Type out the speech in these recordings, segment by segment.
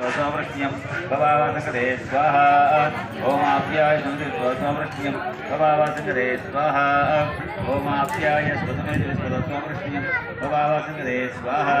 स्वस्वृष्ण्यं भवावसङ्गते स्वाहा। ओमाप्याय स्वस्वृष्ण्यं भवावसङ्गते स्वाहा। ओमाप्याय स्वसमेत स्वस्वृष्ण्यं भवावसङ्गते स्वाहा।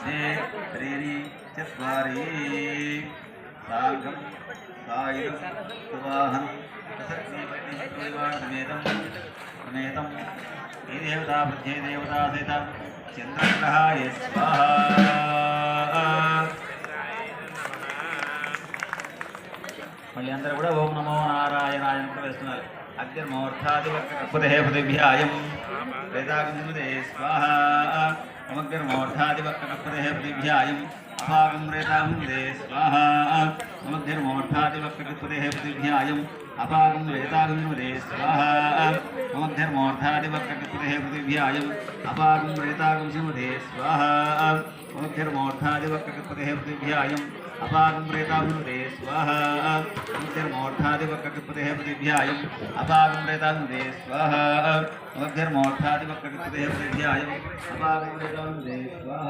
द्वे त्रीणि चत्वारि सार्धं सायुधं सुवाहं समेतं समेतं हे देवता प्रध्ये देवता सहित चन्द्रग्रहाय स्वाहा మళ్ళీ అందరూ కూడా ఓం నమో నారాయణాయ అని వేస్తున్నారు అగ్నిర్మోర్థాదివక్రపదే పృథివ్యాయం వేదాగంధే స్వాహ समग्रमोठादिवक्रपरेः पृथिव्यायम् अभागं स्वाहा। समग्रमोठादिवक्रपरेः पृथिव्यायम् अपागं वेतागुन्दे स्वाहा। मध्यर्मोर्धादिवक्रकृतिः पृथिव्यायम् स्वाहा। मध्यर्मोर्धादिवक्रकृतिः पृथिव्यायम् అపాదం ప్రేతాభిమృతే స్వాహ ముగ్ధర్మోర్థాదివకృతేభ్యాయం అపాదం ప్రేతాభిమృతే స్వాహ ముగ్ధర్మోర్థాదివకృతేభ్యాయం అపాదం ప్రేతాభిమృతే స్వాహ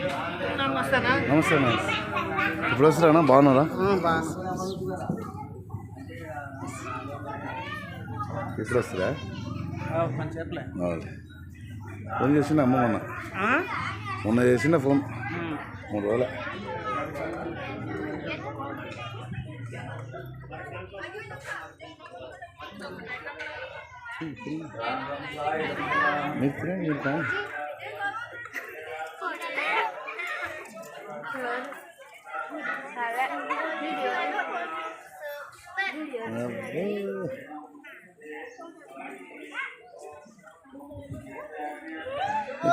నమస్తే అన్న. ఇప్పుడు వస్తారా బాగున్నారా? ఎప్పుడు వస్తారా. ఫోన్ చేసిన అమ్మ మొన్న. మొన్న చేసిన ఫోన్. మూడు రోజుల. మీరు మీరు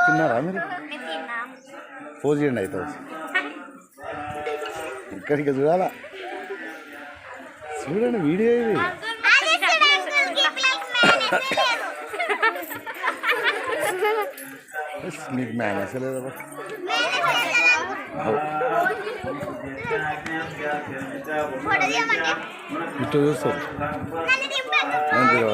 తిన్నారా మీరు? ఫోన్ చేయండి అయితే. ఇక్కడికి చూడాలా? చూడండి వీడియో ఇది. మీకు మేనేజ్ లేదా ഫോട്ടോ ചെയ്യാൻ വേണ്ടി ഇട്ട് ദിവസം Nandiro.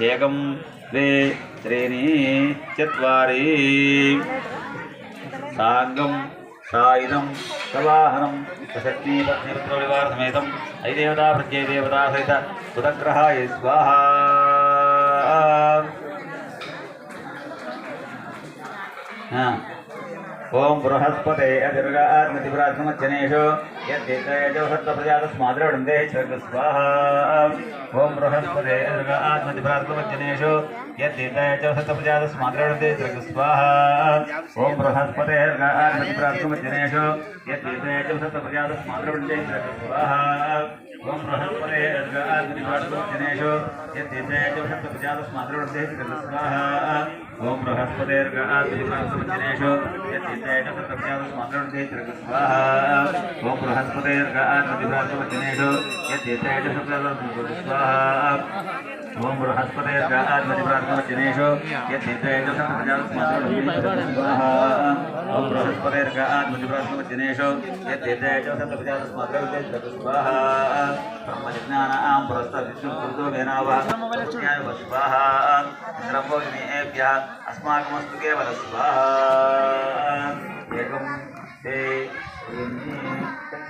ఏకం ద్వే త్రీణి చరి సాంగం సాయుధం సవాహనం సశక్తి పత్నిపుత్రవివార సమేతం ఐదేవతా ప్రత్యయ దేవతా సహిత సుతగ్రహాయ స్వాహ. ఓం బృహస్పతే అతిర్గా ఆత్మతిపురాత్మచ్చనేషు सत्त्वप्रजातस्माद्रवृन्दे च स्वाहा ॐ बृहस्पते आत्मतिभ्रात्मवज्जनेषु यद्देतयजो सत्त्वप्रजातस्माद्रवृन्दे च स्वाहा ॐ बृहस्पते आत्मतिभ्रात्मवज्जनेषु यद्देतयजो सत्त्वप्रजातस्माद्रवृन्दे च स्वाहा ॐ बृहस्पते आत्मतिभ्रात्मवज्जनेषु यद्देतयजो सत्त्वप्रजातस्माद्रवृन्दे च स्वाहा ॐ बृहस्पते आत्मतिभ्रात्मवज्जनेषु यद्देतयजो सत्त्वप्रजातस्माद्रवृन्दे च स्वाहा ॐ बृहस्पते आत्मतिभ्रात्मवज्जनेषु यद्देतयजो सत्त्वप्रजातस्माद्रवृन्दे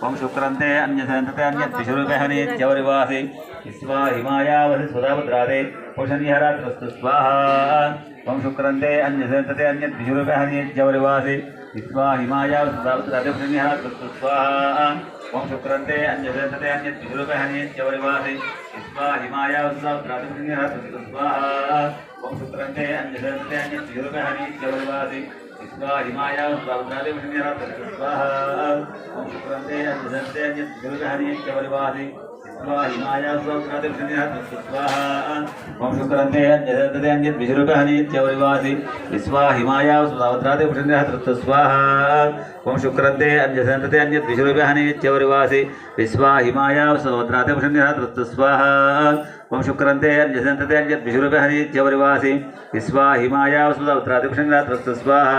त्वं शुक्रन्ते अन्यसन्तते अन्यद्विषुरुपहने चौरिवासि। विश्वा हिमायावसि सुधाभद्रादे पुषन्यहरात्रस्तु स्वाहा। त्वं शुक्रन्ते अन्यसन्तते अन्यद्विषुरुपहने चौरिवासि। विश्वा हिमायावसि सुधाभद्रादे पुषन्यहरात्रस्तु स्वाहा। त्वं शुक्रन्ते अन्यसन्तते अन्यद्विषुरुपहने चौरिवासि। विश्वा हिमायावसि सुधाभद्रादे पुषन्यहरात्रस्तु स्वाहा। त्वं शुक्रन्ते अन्यसन्तते अन्यद्विषुरुपहने चौरिवासि। विश्वा हिमाया प्रावधाले ओम शुक्रन्ते अन्यदते अन्यत् विश्वरूपे हनीत्यौरिवासि विश्वा हिमाया सुधावत्रादे पुषन्देह तृत्व स्वाहा ओम शुक्रन्ते अन्यदते अन्यत् विश्वरूपे हनीत्यौरिवासि विश्वा हिमाया सुधावत्रादे पुषन्देह तृत्व स्वाहा ओम शुक्रन्ते अन्यदते अन्यत् विश्वरूपे हनीत्यौरिवासि विश्वा हिमाया सुधावत्रादे पुषन्देह तृत्व स्वाहा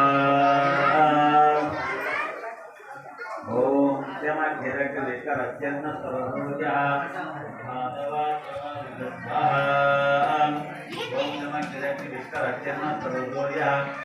विष्करच्यन्न सरोजः